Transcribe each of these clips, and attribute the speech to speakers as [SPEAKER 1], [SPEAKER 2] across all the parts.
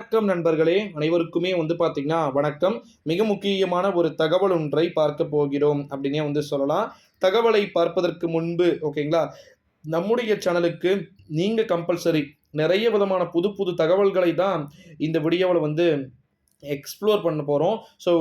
[SPEAKER 1] வணக்கம் நண்பர்களே அனைவருக்குமே வந்து பார்த்தீங்கன்னா வணக்கம். மிக முக்கியமான ஒரு தகவல் ஒன்றை பார்க்க போகிறோம் அப்படின்னே வந்து சொல்லலாம். தகவலை பார்ப்பதற்கு முன்பு ஓகேங்களா நம்முடைய சேனலுக்கு நீங்கள் கம்பல்சரி நிறைய விதமான புது புது தகவல்களை தான் இந்த வீடியோவில் வந்து எக்ஸ்ப்ளோர் பண்ண போகிறோம் ஸோ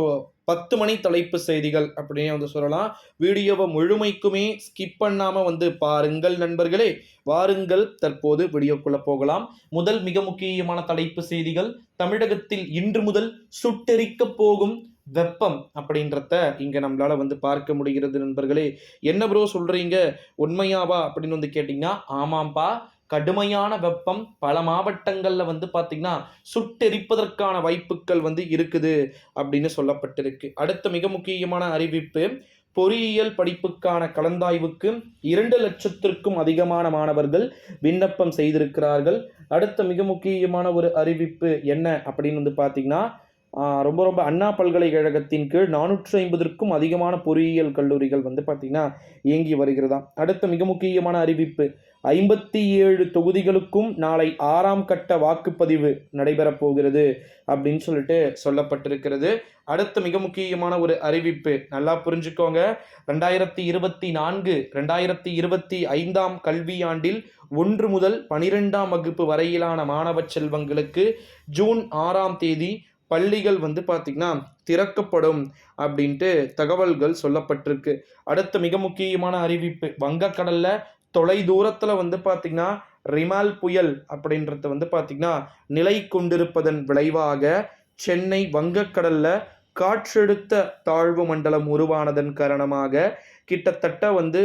[SPEAKER 1] பத்து மணி தலைப்பு செய்திகள் அப்படின்னு வந்து சொல்லலாம். வீடியோவை முழுமைக்குமே ஸ்கிப் பண்ணாமல் வந்து பாருங்கள் நண்பர்களே. வாருங்கள் தற்போது வீடியோக்குள்ளே போகலாம். முதல் மிக முக்கியமான தலைப்பு செய்திகள் தமிழகத்தில் இன்று முதல் சுட்டெரிக்க போகும் வெப்பம் அப்படின்றத இங்கே நம்மளால் வந்து பார்க்க முடிகிறது நண்பர்களே. என்ன ப்ரோ சொல்கிறீங்க உண்மையாவா அப்படின்னு வந்து கேட்டிங்கன்னா ஆமாம்ப்பா கடுமையான வெப்பம் பல மாவட்டங்களில் வந்து பார்த்திங்கன்னா சுட்டெரிப்பதற்கான வாய்ப்புகள் வந்து இருக்குது அப்படின்னு சொல்லப்பட்டிருக்கு. அடுத்த மிக முக்கியமான அறிவிப்பு பொறியியல் படிப்புக்கான கலந்தாய்வுக்கு இரண்டு லட்சத்திற்கும் அதிகமான மாணவர்கள் விண்ணப்பம் செய்திருக்கிறார்கள். அடுத்த மிக முக்கியமான ஒரு அறிவிப்பு என்ன அப்படின்னு வந்து பார்த்திங்கன்னா ரொம்ப ரொம்ப அண்ணா பல்கலைக்கழகத்தின் கீழ் நானூற்றி ஐம்பதற்கும் அதிகமான பொறியியல் கல்லூரிகள் வந்து பார்த்திங்கன்னா இயங்கி வருகிறதா? அடுத்த மிக முக்கியமான அறிவிப்பு. ஐம்பத்தி ஏழு தொகுதிகளுக்கும் நாளை ஆறாம் கட்ட வாக்குப்பதிவு நடைபெறப் போகிறது அப்படின்னு சொல்லிட்டு சொல்லப்பட்டிருக்கிறது. அடுத்த மிக முக்கியமான ஒரு அறிவிப்பு. நல்லா புரிஞ்சுக்கோங்க. ரெண்டாயிரத்தி இருபத்தி நான்கு ரெண்டாயிரத்தி இருபத்தி ஐந்தாம் கல்வியாண்டில் ஒன்று முதல் பனிரெண்டாம் வகுப்பு வரையிலான மாணவ செல்வங்களுக்கு ஜூன் ஆறாம் தேதி பள்ளிகள் வந்து பார்த்திங்கன்னா திறக்கப்படும் அப்படின்ட்டு தகவல்கள் சொல்லப்பட்டிருக்கு. அடுத்த மிக முக்கியமான அறிவிப்பு வங்கக்கடலில் தொலை தூரத்தில் வந்து பார்த்திங்கன்னா ரிமால் புயல் அப்படின்றத வந்து பார்த்திங்கன்னா நிலை கொண்டிருப்பதன் விளைவாக சென்னை வங்கக்கடலில் காற்றெடுத்த தாழ்வு மண்டலம் உருவானதன் காரணமாக கிட்டத்தட்ட வந்து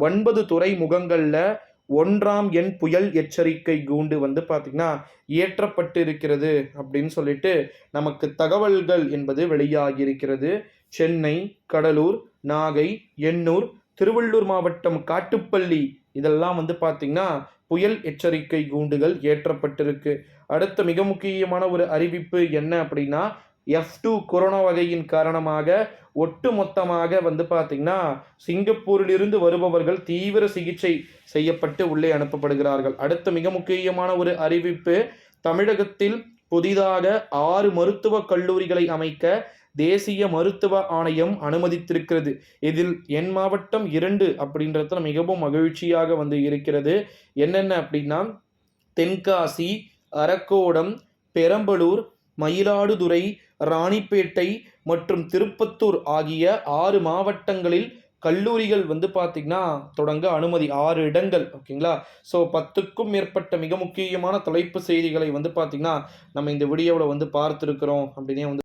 [SPEAKER 1] ஒன்பது துறைமுகங்களில் ஒன்றாம் எண் புயல் எச்சரிக்கை கூண்டு வந்து பார்த்திங்கன்னா ஏற்றப்பட்டு இருக்கிறது அப்படின்னு சொல்லிட்டு நமக்கு தகவல்கள் என்பது வெளியாகி இருக்கிறது சென்னை கடலூர் நாகை எண்ணூர் திருவள்ளூர் மாவட்டம் காட்டுப்பள்ளி இதெல்லாம் வந்து பார்த்திங்கன்னா புயல் எச்சரிக்கை கூண்டுகள் ஏற்றப்பட்டிருக்கு அடுத்த மிக முக்கியமான ஒரு அறிவிப்பு என்ன அப்படின்னா எஃப் டூ கொரோனா வகையின் காரணமாக ஒட்டு மொத்தமாக வந்து பார்த்திங்கன்னா சிங்கப்பூரிலிருந்து வருபவர்கள் தீவிர சிகிச்சை செய்யப்பட்டு உள்ளே அனுப்பப்படுகிறார்கள். அடுத்த மிக முக்கியமான ஒரு அறிவிப்பு தமிழகத்தில் புதிதாக ஆறு மருத்துவக் கல்லூரிகளை அமைக்க தேசிய மருத்துவ ஆணையம் அனுமதித்திருக்கிறது. இதில் என் மாவட்டம் இரண்டு அப்படின்றதுல மிகவும் மகிழ்ச்சியாக வந்து இருக்கிறது. என்னென்ன அப்படின்னா தென்காசி அரக்கோடம் பெரம்பலூர் மயிலாடுதுறை ராணிப்பேட்டை மற்றும் திருப்பத்தூர் ஆகிய ஆறு மாவட்டங்களில் கல்லூரிகள் வந்து பார்த்திங்கன்னா தொடங்க அனுமதி ஆறு இடங்கள் ஓகேங்களா? ஸோ பத்துக்கும் மேற்பட்ட மிக முக்கியமான தலைப்பு செய்திகளை வந்து பார்த்திங்கன்னா நம்ம இந்த வீடியோவில் வந்து பார்த்துருக்குறோம் அப்படின்னே வந்து